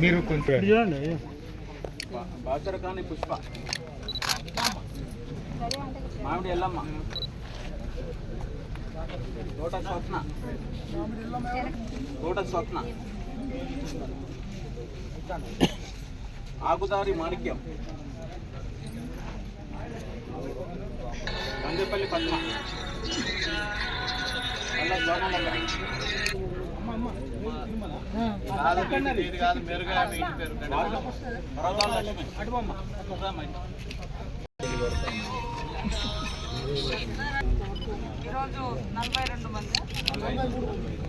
మీరు కొంచెం బాచరకాని పుష్ప మామిడి ఎల్లమ్మ తోట స్వప్న తోట స్వప్న ఆకుదారి మాణిక్యం కందిపల్లి పద్మ ఈరోజు నలభై రెండు మంది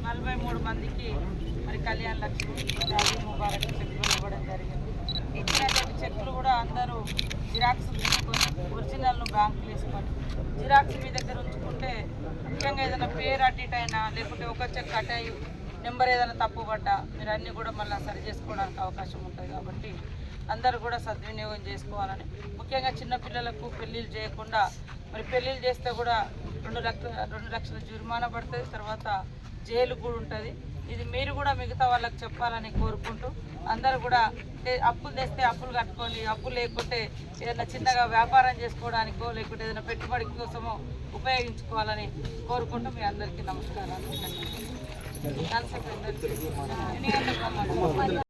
నలభై మూడు మందికి మరి కళ్యాణ లక్ష్మి ముబారక్ చెక్కులు ఇవ్వడం జరిగింది. ఇచ్చినటువంటి చెక్కులు కూడా అందరూ జిరాక్స్ తీసుకొని ఒరిజినల్ను బ్యాంకులు వేసుకొని జిరాక్స్ మీ దగ్గర ఉంచుకుంటే ముఖ్యంగా ఏదైనా పేరు అటు అయినా లేకుంటే ఒక చెక్ కట్ అయి నెంబర్ ఏదైనా తప్పు పడ్డా మీరు అన్నీ కూడా మళ్ళీ సరి చేసుకోవడానికి అవకాశం ఉంటుంది కాబట్టి అందరూ కూడా సద్వినియోగం చేసుకోవాలని. ముఖ్యంగా చిన్నపిల్లలకు పెళ్ళిళ్ళు చేయకుండా మరి పెళ్ళిళ్ళు చేస్తే కూడా రెండు లక్షలు రెండు లక్షల జుర్మానా పడుతుంది తర్వాత జైలు కూడా ఉంటుంది. ఇది మీరు కూడా మిగతా వాళ్ళకి చెప్పాలని కోరుకుంటూ అందరూ కూడా అప్పులు తెస్తే అప్పులు కట్టుకొని అప్పులు లేకుంటే ఏదైనా చిన్నగా వ్యాపారం చేసుకోవడానికో లేకుంటే ఏదైనా పెట్టుబడి కోసమో ఉపయోగించుకోవాలని కోరుకుంటూ మీ అందరికీ నమస్కారాలు.